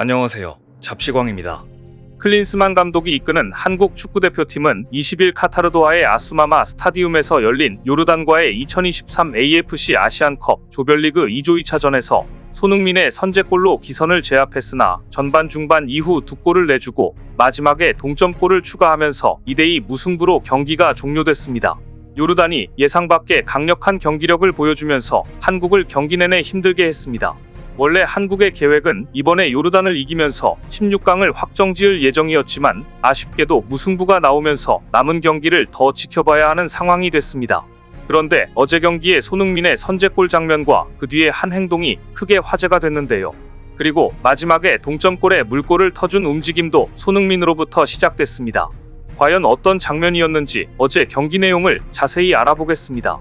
안녕하세요. 잡시광입니다. 클린스만 감독이 이끄는 한국 축구대표팀은 20일 카타르도하의 아수마마 스타디움에서 열린 요르단과의 2023 AFC 아시안컵 조별리그 2조 2차전에서 손흥민의 선제골로 기선을 제압했으나 전반 중반 이후 두 골을 내주고 마지막에 동점골을 추가하면서 2대2 무승부로 경기가 종료됐습니다. 요르단이 예상 밖의 강력한 경기력을 보여주면서 한국을 경기 내내 힘들게 했습니다. 원래 한국의 계획은 이번에 요르단을 이기면서 16강을 확정지을 예정이었지만 아쉽게도 무승부가 나오면서 남은 경기를 더 지켜봐야 하는 상황이 됐습니다. 그런데 어제 경기의 손흥민의 선제골 장면과 그 뒤의 한 행동이 크게 화제가 됐는데요. 그리고 마지막에 동점골에 물골을 터준 움직임도 손흥민으로부터 시작됐습니다. 과연 어떤 장면이었는지 어제 경기 내용을 자세히 알아보겠습니다.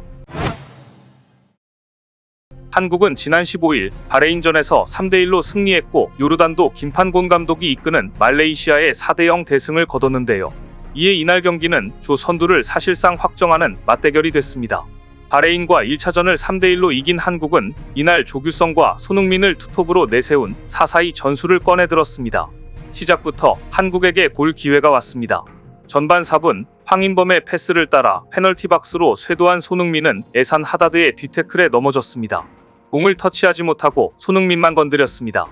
한국은 지난 15일 바레인전에서 3대1로 승리했고 요르단도 김판곤 감독이 이끄는 말레이시아의 4대0 대승을 거뒀는데요. 이에 이날 경기는 조 선두를 사실상 확정하는 맞대결이 됐습니다. 바레인과 1차전을 3대1로 이긴 한국은 이날 조규성과 손흥민을 투톱으로 내세운 4-4-2 전술을 꺼내들었습니다. 시작부터 한국에게 골 기회가 왔습니다. 전반 4분 황인범의 패스를 따라 페널티 박스로 쇄도한 손흥민은 에산 하다드의 뒤태클에 넘어졌습니다. 공을 터치하지 못하고 손흥민만 건드렸습니다.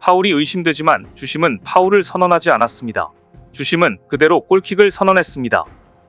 파울이 의심되지만 주심은 파울을 선언하지 않았습니다. 주심은 그대로 골킥을 선언했습니다.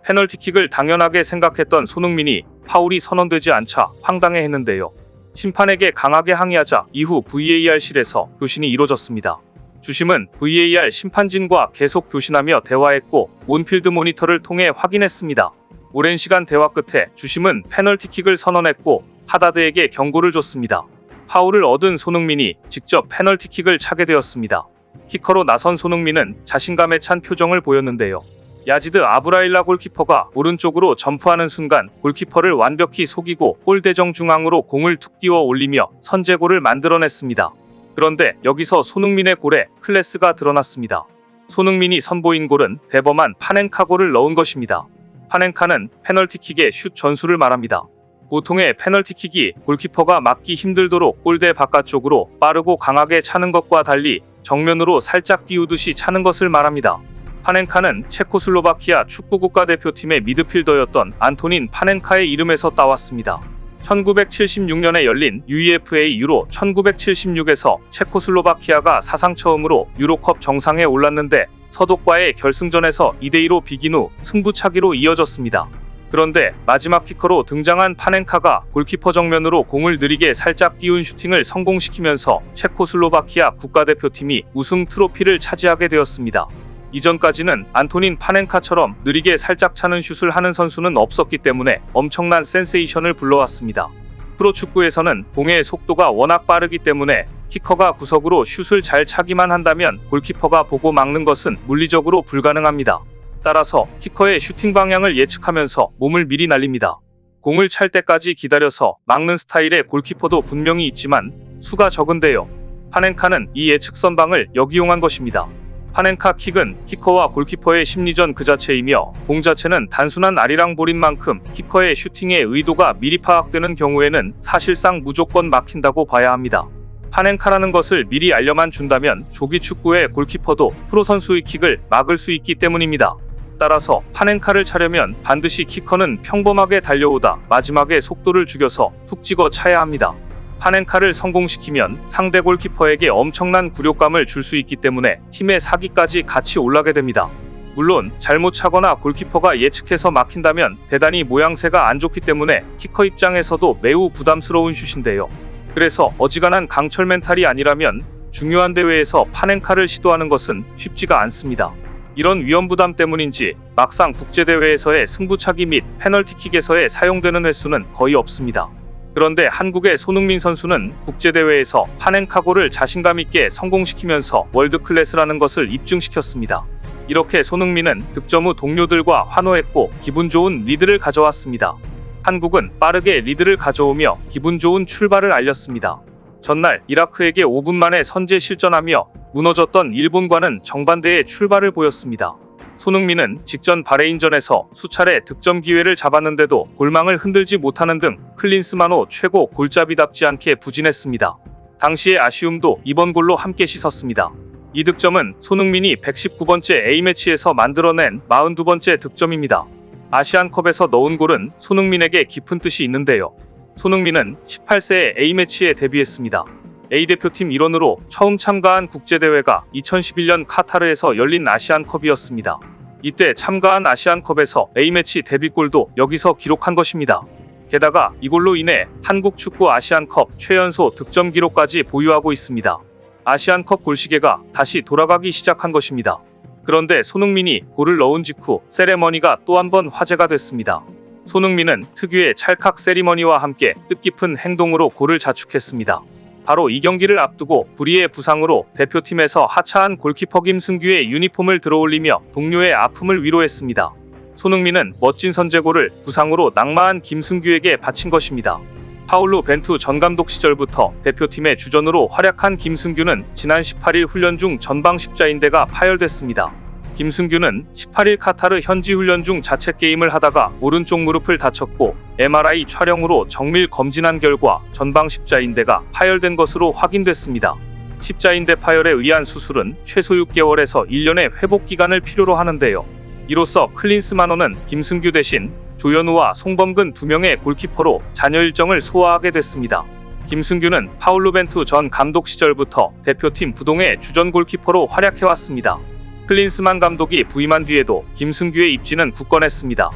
페널티킥을 당연하게 생각했던 손흥민이 파울이 선언되지 않자 황당해했는데요. 심판에게 강하게 항의하자 이후 VAR실에서 교신이 이뤄졌습니다. 주심은 VAR 심판진과 계속 교신하며 대화했고 온필드 모니터를 통해 확인했습니다. 오랜 시간 대화 끝에 주심은 페널티킥을 선언했고 하다드에게 경고를 줬습니다. 파울을 얻은 손흥민이 직접 페널티킥을 차게 되었습니다. 키커로 나선 손흥민은 자신감에 찬 표정을 보였는데요. 야지드 아브라일라 골키퍼가 오른쪽으로 점프하는 순간 골키퍼를 완벽히 속이고 골대정 중앙으로 공을 툭 띄워 올리며 선제골을 만들어냈습니다. 그런데 여기서 손흥민의 골에 클래스가 드러났습니다. 손흥민이 선보인 골은 대범한 파넨카 골을 넣은 것입니다. 파넨카는 페널티킥의 슛 전술을 말합니다. 보통의 페널티킥이 골키퍼가 막기 힘들도록 골대 바깥쪽으로 빠르고 강하게 차는 것과 달리 정면으로 살짝 띄우듯이 차는 것을 말합니다. 파넨카는 체코슬로바키아 축구 국가대표팀의 미드필더였던 안토닌 파넨카의 이름에서 따왔습니다. 1976년에 열린 UEFA 유로 1976에서 체코슬로바키아가 사상 처음으로 유로컵 정상에 올랐는데 서독과의 결승전에서 2대2로 비긴 후 승부차기로 이어졌습니다. 그런데 마지막 키커로 등장한 파넨카가 골키퍼 정면으로 공을 느리게 살짝 띄운 슈팅을 성공시키면서 체코슬로바키아 국가대표팀이 우승 트로피를 차지하게 되었습니다. 이전까지는 안토닌 파넨카처럼 느리게 살짝 차는 슛을 하는 선수는 없었기 때문에 엄청난 센세이션을 불러왔습니다. 프로축구에서는 공의 속도가 워낙 빠르기 때문에 키커가 구석으로 슛을 잘 차기만 한다면 골키퍼가 보고 막는 것은 물리적으로 불가능합니다. 따라서 키커의 슈팅 방향을 예측하면서 몸을 미리 날립니다. 공을 찰 때까지 기다려서 막는 스타일의 골키퍼도 분명히 있지만 수가 적은데요. 파넨카는 이 예측 선방을 역이용한 것입니다. 파넨카 킥은 키커와 골키퍼의 심리전 그 자체이며 공 자체는 단순한 아리랑 볼인 만큼 키커의 슈팅의 의도가 미리 파악되는 경우에는 사실상 무조건 막힌다고 봐야 합니다. 파넨카라는 것을 미리 알려만 준다면 조기 축구의 골키퍼도 프로 선수의 킥을 막을 수 있기 때문입니다. 따라서 파넨카를 차려면 반드시 키커는 평범하게 달려오다 마지막에 속도를 죽여서 툭 찍어 차야 합니다. 파넨카를 성공시키면 상대 골키퍼에게 엄청난 굴욕감을 줄 수 있기 때문에 팀의 사기까지 같이 올라게 됩니다. 물론 잘못 차거나 골키퍼가 예측해서 막힌다면 대단히 모양새가 안 좋기 때문에 키커 입장에서도 매우 부담스러운 슛인데요. 그래서 어지간한 강철 멘탈이 아니라면 중요한 대회에서 파넨카를 시도하는 것은 쉽지가 않습니다. 이런 위험 부담 때문인지 막상 국제대회에서의 승부차기 및 페널티킥에서의 사용되는 횟수는 거의 없습니다. 그런데 한국의 손흥민 선수는 국제대회에서 파넨카고를 자신감 있게 성공시키면서 월드클래스라는 것을 입증시켰습니다. 이렇게 손흥민은 득점 후 동료들과 환호했고 기분 좋은 리드를 가져왔습니다. 한국은 빠르게 리드를 가져오며 기분 좋은 출발을 알렸습니다. 전날 이라크에게 5분 만에 선제 실전하며 무너졌던 일본과는 정반대의 출발을 보였습니다. 손흥민은 직전 바레인전에서 수차례 득점 기회를 잡았는데도 골망을 흔들지 못하는 등 클린스만호 최고 골잡이답지 않게 부진했습니다. 당시의 아쉬움도 이번 골로 함께 씻었습니다. 이 득점은 손흥민이 119번째 A매치에서 만들어낸 42번째 득점입니다. 아시안컵에서 넣은 골은 손흥민에게 깊은 뜻이 있는데요. 손흥민은 18세에 A매치에 데뷔했습니다. A대표팀 일원으로 처음 참가한 국제대회가 2011년 카타르에서 열린 아시안컵이었습니다. 이때 참가한 아시안컵에서 A매치 데뷔골도 여기서 기록한 것입니다. 게다가 이골로 인해 한국 축구 아시안컵 최연소 득점 기록까지 보유하고 있습니다. 아시안컵 골시계가 다시 돌아가기 시작한 것입니다. 그런데 손흥민이 골을 넣은 직후 세레머니가 또 한 번 화제가 됐습니다. 손흥민은 특유의 찰칵 세리머니와 함께 뜻깊은 행동으로 골을 자축했습니다. 바로 이 경기를 앞두고 불의의 부상으로 대표팀에서 하차한 골키퍼 김승규의 유니폼을 들어올리며 동료의 아픔을 위로했습니다. 손흥민은 멋진 선제골을 부상으로 낙마한 김승규에게 바친 것입니다. 파울로 벤투 전 감독 시절부터 대표팀의 주전으로 활약한 김승규는 지난 18일 훈련 중 전방 십자인대가 파열됐습니다. 김승규는 18일 카타르 현지 훈련 중 자체 게임을 하다가 오른쪽 무릎을 다쳤고 MRI 촬영으로 정밀 검진한 결과 전방 십자인대가 파열된 것으로 확인됐습니다. 십자인대 파열에 의한 수술은 최소 6개월에서 1년의 회복 기간을 필요로 하는데요. 이로써 클린스만호는 김승규 대신 조현우와 송범근 두 명의 골키퍼로 잔여 일정을 소화하게 됐습니다. 김승규는 파울루벤투 전 감독 시절부터 대표팀 부동의 주전 골키퍼로 활약해왔습니다. 클린스만 감독이 부임한 뒤에도 김승규의 입지는 굳건했습니다.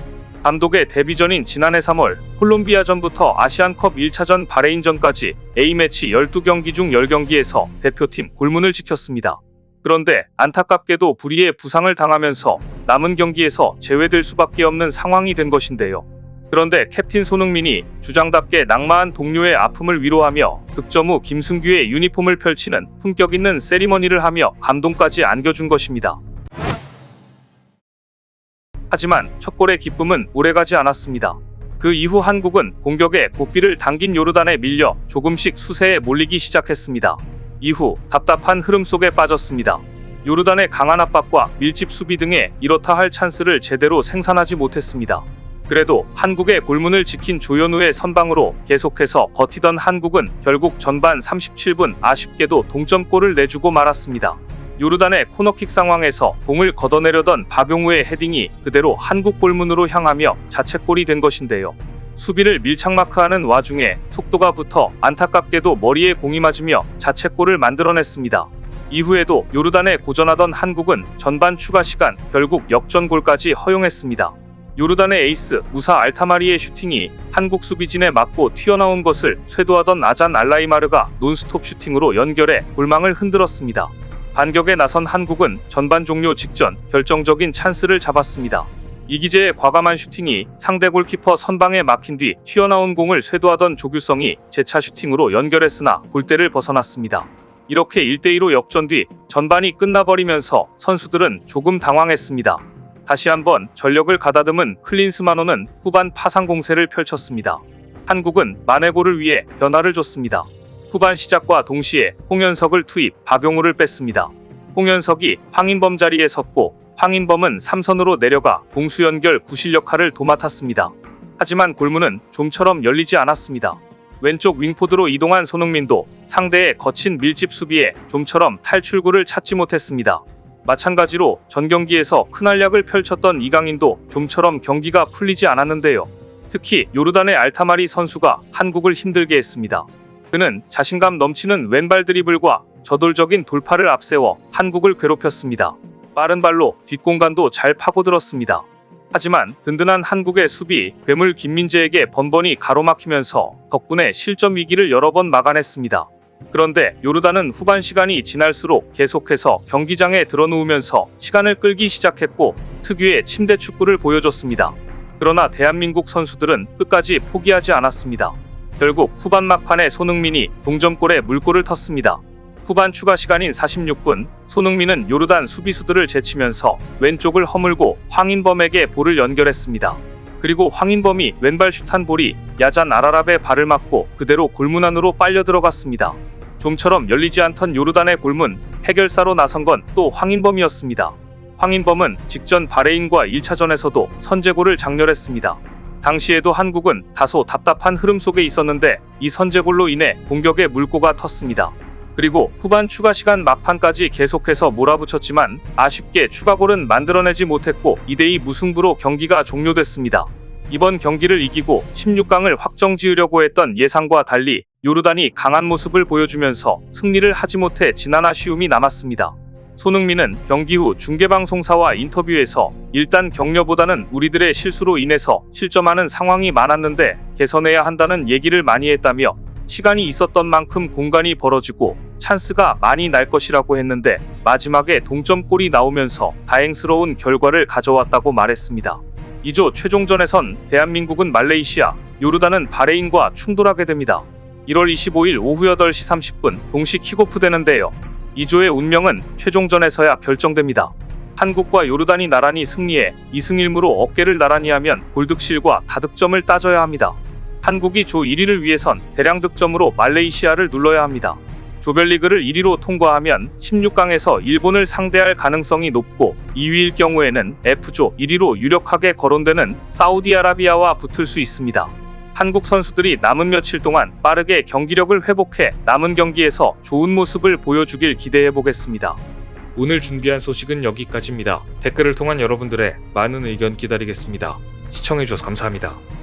감독의 데뷔 전인 지난해 3월 콜롬비아전부터 아시안컵 1차전 바레인전까지 A매치 12경기 중 10경기에서 대표팀 골문을 지켰습니다. 그런데 안타깝게도 불의의 부상을 당하면서 남은 경기에서 제외될 수밖에 없는 상황이 된 것인데요. 그런데 캡틴 손흥민이 주장답게 낙마한 동료의 아픔을 위로하며 득점 후 김승규의 유니폼을 펼치는 품격 있는 세리머니를 하며 감동까지 안겨준 것입니다. 하지만 첫 골의 기쁨은 오래가지 않았습니다. 그 이후 한국은 공격에 고삐를 당긴 요르단에 밀려 조금씩 수세에 몰리기 시작했습니다. 이후 답답한 흐름 속에 빠졌습니다. 요르단의 강한 압박과 밀집 수비 등에 이렇다 할 찬스를 제대로 생산하지 못했습니다. 그래도 한국의 골문을 지킨 조현우의 선방으로 계속해서 버티던 한국은 결국 전반 37분 아쉽게도 동점골을 내주고 말았습니다. 요르단의 코너킥 상황에서 공을 걷어내려던 박용우의 헤딩이 그대로 한국 골문으로 향하며 자책골이 된 것인데요. 수비를 밀착 마크하는 와중에 속도가 붙어 안타깝게도 머리에 공이 맞으며 자책골을 만들어냈습니다. 이후에도 요르단에 고전하던 한국은 전반 추가 시간 결국 역전골까지 허용했습니다. 요르단의 에이스 무사 알타마리의 슈팅이 한국 수비진에 맞고 튀어나온 것을 쇄도하던 아잔 알라이마르가 논스톱 슈팅으로 연결해 골망을 흔들었습니다. 반격에 나선 한국은 전반 종료 직전 결정적인 찬스를 잡았습니다. 이기재의 과감한 슈팅이 상대 골키퍼 선방에 막힌 뒤 튀어나온 공을 쇄도하던 조규성이 재차 슈팅으로 연결했으나 골대를 벗어났습니다. 이렇게 1대2로 역전 뒤 전반이 끝나버리면서 선수들은 조금 당황했습니다. 다시 한번 전력을 가다듬은 클린스만호는 후반 파상 공세를 펼쳤습니다. 한국은 마네고를 위해 변화를 줬습니다. 후반 시작과 동시에 홍현석을 투입, 박용우를 뺐습니다. 홍현석이 황인범 자리에 섰고 황인범은 3선으로 내려가 공수 연결 구실 역할을 도맡았습니다. 하지만 골문은 좀처럼 열리지 않았습니다. 왼쪽 윙포드로 이동한 손흥민도 상대의 거친 밀집 수비에 좀처럼 탈출구를 찾지 못했습니다. 마찬가지로 전 경기에서 큰 활약을 펼쳤던 이강인도 좀처럼 경기가 풀리지 않았는데요. 특히 요르단의 알타마리 선수가 한국을 힘들게 했습니다. 그는 자신감 넘치는 왼발 드리블과 저돌적인 돌파를 앞세워 한국을 괴롭혔습니다. 빠른 발로 뒷공간도 잘 파고들었습니다. 하지만 든든한 한국의 수비 괴물 김민재에게 번번이 가로막히면서 덕분에 실점 위기를 여러 번 막아냈습니다. 그런데 요르단은 후반 시간이 지날수록 계속해서 경기장에 드러누우면서 시간을 끌기 시작했고 특유의 침대 축구를 보여줬습니다. 그러나 대한민국 선수들은 끝까지 포기하지 않았습니다. 결국 후반 막판에 손흥민이 동점골에 물골을 텄습니다. 후반 추가 시간인 46분, 손흥민은 요르단 수비수들을 제치면서 왼쪽을 허물고 황인범에게 볼을 연결했습니다. 그리고 황인범이 왼발 슛 한 볼이 야잔 아라랍의 발을 맞고 그대로 골문 안으로 빨려 들어갔습니다. 좀처럼 열리지 않던 요르단의 골문, 해결사로 나선 건 또 황인범이었습니다. 황인범은 직전 바레인과 1차전에서도 선제골을 장렬했습니다. 당시에도 한국은 다소 답답한 흐름 속에 있었는데 이 선제골로 인해 공격의 물꼬가 텄습니다. 그리고 후반 추가 시간 막판까지 계속해서 몰아붙였지만 아쉽게 추가골은 만들어내지 못했고 2대2 무승부로 경기가 종료됐습니다. 이번 경기를 이기고 16강을 확정 지으려고 했던 예상과 달리 요르단이 강한 모습을 보여주면서 승리를 하지 못해 지난 아쉬움이 남았습니다. 손흥민은 경기 후 중계방송사와 인터뷰에서 일단 격려보다는 우리들의 실수로 인해서 실점하는 상황이 많았는데 개선해야 한다는 얘기를 많이 했다며 시간이 있었던 만큼 공간이 벌어지고 찬스가 많이 날 것이라고 했는데 마지막에 동점골이 나오면서 다행스러운 결과를 가져왔다고 말했습니다. 2조 최종전에선 대한민국은 말레이시아, 요르단은 바레인과 충돌하게 됩니다. 1월 25일 오후 8시 30분 동시 킥오프 되는데요. 2조의 운명은 최종전에서야 결정됩니다. 한국과 요르단이 나란히 승리해 2승 1무로 어깨를 나란히 하면 골득실과 다득점을 따져야 합니다. 한국이 조 1위를 위해선 대량 득점으로 말레이시아를 눌러야 합니다. 조별리그를 1위로 통과하면 16강에서 일본을 상대할 가능성이 높고 2위일 경우에는 F조 1위로 유력하게 거론되는 사우디아라비아와 붙을 수 있습니다. 한국 선수들이 남은 며칠 동안 빠르게 경기력을 회복해 남은 경기에서 좋은 모습을 보여주길 기대해 보겠습니다. 오늘 준비한 소식은 여기까지입니다. 댓글을 통한 여러분들의 많은 의견 기다리겠습니다. 시청해주셔서 감사합니다.